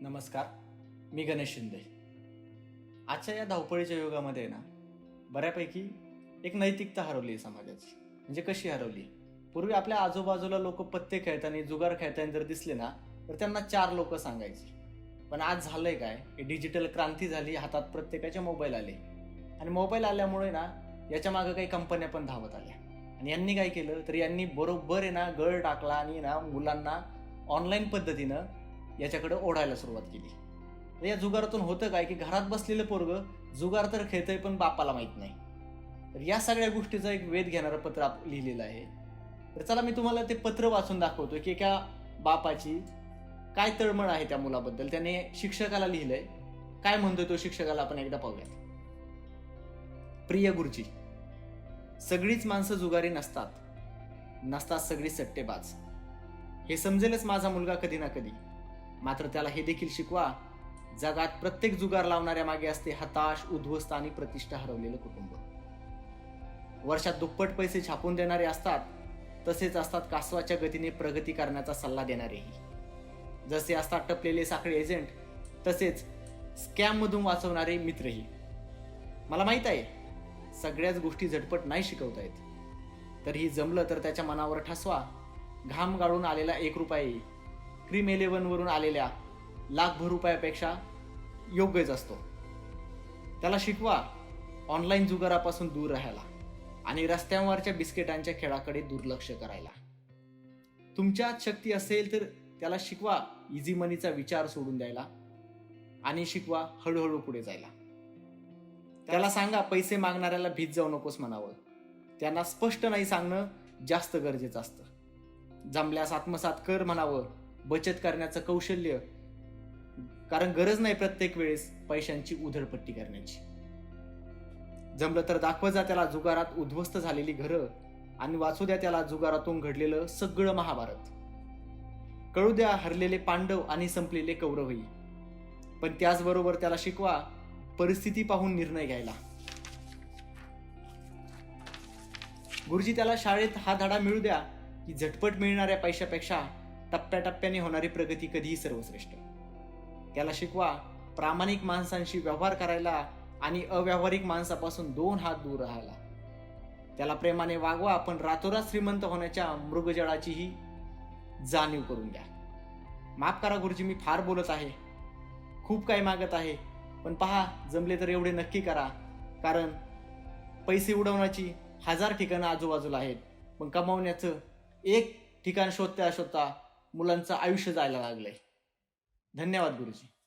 नमस्कार मी गणेश शिंदे. आजच्या या धावपळीच्या युगामध्ये ना बऱ्यापैकी एक नैतिकता हरवली आहे समाजाची. म्हणजे कशी हरवली? पूर्वी आपल्या आजूबाजूला लोक पत्ते खेळताना जुगार खेळताना जर दिसले ना तर त्यांना चार लोक सांगायचे. पण आज झालंय काय? ही डिजिटल क्रांती झाली हातात प्रत्येकाचे मोबाईल आले. आणि मोबाईल आल्यामुळे ना याच्या मागं काही कंपन्या पण धावत आल्या. आणि यांनी काय केलं? तर यांनी बरोबर आहे ना गळ टाकला आणि ना मुलांना ऑनलाईन पद्धतीनं याच्याकडे ओढायला सुरुवात केली. तर या जुगारातून होतं काय की घरात बसलेलं पोरग जुगार तर खेळतंय पण बापाला माहीत नाही. तर या सगळ्या गोष्टीचा एक वेध घेणारं पत्र आप लिहिलेलं आहे. तर चला मी तुम्हाला ते पत्र वाचून दाखवतो की एका बापाची काय तळमळ आहे त्या मुलाबद्दल. त्याने शिक्षकाला लिहिलंय. काय म्हणतोय तो शिक्षकाला आपण एकदा पाहूयात. प्रिय गुरुजी सगळीच माणसं जुगारी नसतात. नसतात सगळी सट्टेबाज. हे समजेलच माझा मुलगा कधी ना कधी. मात्र त्याला हे देखील शिकवा जगात प्रत्येक जुगार लावणाऱ्या मागे असते हताश उद्ध्वस्त आणि प्रतिष्ठा हरवलेलं कुटुंब. वर्षात दुप्पट पैसे छापून देणारे असतात तसेच असतात कासवाच्या गतीने प्रगती करण्याचा सल्ला देणारेही. जसे असतात टपलेले साखळे एजंट तसेच स्कॅममधून वाचवणारे मित्रही. मला माहीत आहे सगळ्याच गोष्टी झटपट नाही शिकवता येत. तरीही जमलं तर त्याच्या मनावर ठसवा घाम गाळून आलेला एक रुपये क्रीम इलेव्हनवरून आलेल्या लाखभर रुपयापेक्षा योग्यच असतो. त्याला शिकवा ऑनलाईन जुगारापासून दूर राहायला आणि रस्त्यांवरच्या बिस्किटांच्या खेळाकडे दुर्लक्ष करायला. तुमच्यात शक्ती असेल तर त्याला शिकवा इझी मनीचा विचार सोडून द्यायला आणि शिकवा हळूहळू पुढे जायला. त्याला सांगा पैसे मागणाऱ्याला भीत जाऊ नकोस म्हणावं. त्यांना स्पष्ट नाही सांगणं जास्त गरजेचं असतं. जमल्यास आत्मसात कर म्हणावं. बचत करण्याचं कौशल्य. कारण गरज नाही प्रत्येक वेळेस पैशांची उधळपट्टी करण्याची. जमलं तर दाखव जा त्याला जुगारात उद्ध्वस्त झालेली घरं आणि वाचू द्या त्याला जुगारातून घडलेलं सगळं महाभारत. कळू द्या हरलेले पांडव आणि संपलेले कौरवही. पण त्याचबरोबर त्याला शिकवा परिस्थिती पाहून निर्णय घ्यायला. गुरुजी त्याला शाळेत हा धडा मिळू द्या की झटपट मिळणाऱ्या पैशापेक्षा टप्प्याटप्प्याने होणारी प्रगती कधीही सर्वश्रेष्ठ. त्याला शिकवा प्रामाणिक माणसांशी व्यवहार करायला आणि अव्यावहारिक माणसापासून दोन हात दूर राहायला. त्याला प्रेमाने वागवा पण रातोरात श्रीमंत होण्याच्या मृगजळाचीही जाणीव करून द्या माफ करा गुरुजी मी फार बोलत आहे. खूप काही मागत आहे. पण पहा जमले तर एवढे नक्की करा. कारण पैसे उडवण्याची हजार ठिकाणं आजूबाजूला आहेत. पण कमावण्याचं एक ठिकाण शोधता शोधता मुलांचं आयुष्य जायला लागलंय. धन्यवाद गुरुजी.